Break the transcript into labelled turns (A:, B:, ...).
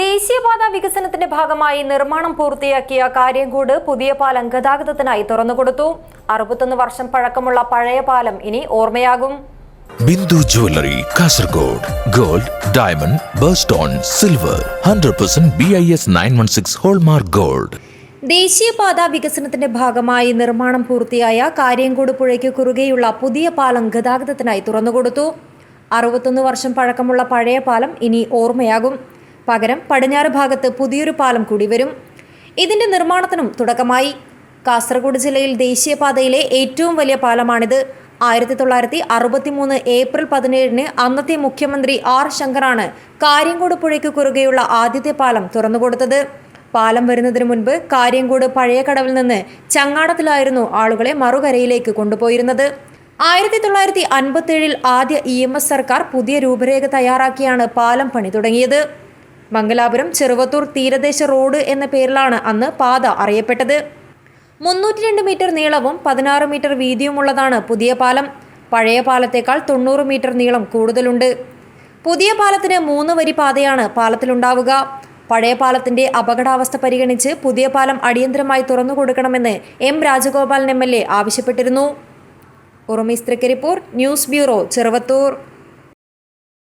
A: ദേശീയപാത വികസനത്തിന്റെ ഭാഗമായി നിർമ്മാണം പൂർത്തിയാക്കിയ കാര്യംകൂട് പുതിയ പാലം ഗതാഗതത്തിനായി തുറന്നുകൊടുത്തു. അറുപത്തൊന്ന് വർഷം പഴക്കമുള്ള പഴയ പാലം ഇനി ഓർമ്മയാകും.
B: Bindu jewellery Kasaragod gold diamond birthstone silver hundred percent B I S nine one six hallmark gold.
A: ദേശീയപാത വികസനത്തിന്റെ ഭാഗമായി നിർമ്മാണം പൂർത്തിയായ കാര്യംകൂട് പുഴയ്ക്ക് കുറുകെയുള്ള പുതിയ പാലം ഗതാഗതത്തിനായി തുറന്നുകൊടുത്തു. അറുപത്തൊന്ന് വർഷം പഴക്കമുള്ള പഴയ പാലം ഇനി ഓർമ്മയാകും. പകരം പടിഞ്ഞാറ് ഭാഗത്ത് പുതിയൊരു പാലം കൂടി വരും. ഇതിന്റെ നിർമ്മാണത്തിനും തുടക്കമായി. കാസർഗോഡ് ജില്ലയിൽ ദേശീയപാതയിലെ ഏറ്റവും വലിയ പാലമാണിത്. ആയിരത്തി തൊള്ളായിരത്തി അറുപത്തിമൂന്ന് ഏപ്രിൽ പതിനേഴിന് അന്നത്തെ മുഖ്യമന്ത്രി ആർ ശങ്കറാണ് കാര്യംകോട് പുഴയ്ക്ക് കുറുകെയുള്ള ആദ്യത്തെ പാലം തുറന്നുകൊടുത്തത്. പാലം വരുന്നതിന് മുൻപ് കാര്യംകോട് പഴയ കടവിൽ നിന്ന് ചങ്ങാടത്തിലായിരുന്നു ആളുകളെ മറുകരയിലേക്ക് കൊണ്ടുപോയിരുന്നത്. ആയിരത്തി തൊള്ളായിരത്തി ആദ്യ ഇ സർക്കാർ പുതിയ രൂപരേഖ തയ്യാറാക്കിയാണ് പാലം പണി തുടങ്ങിയത്. മംഗലാപുരം ചെറുവത്തൂർ തീരദേശ റോഡ് എന്ന പേരിലാണ് അന്ന് പാത അറിയപ്പെട്ടത്. മുന്നൂറ്റി രണ്ട് മീറ്റർ നീളവും പതിനാറ് മീറ്റർ വീതിയുമുള്ളതാണ് പുതിയ പാലം. പഴയ പാലത്തേക്കാൾ തൊണ്ണൂറ് മീറ്റർ നീളം കൂടുതലുണ്ട്. പുതിയ പാലത്തിന് മൂന്ന് വരി പാതയാണ് പാലത്തിലുണ്ടാവുക. പഴയ പാലത്തിന്റെ അപകടാവസ്ഥ പരിഗണിച്ച് പുതിയ പാലം അടിയന്തരമായി തുറന്നു കൊടുക്കണമെന്ന് M Rajagopalan M L A ആവശ്യപ്പെട്ടിരുന്നു. Urumees Trikaripur news bureau Cheruvathur.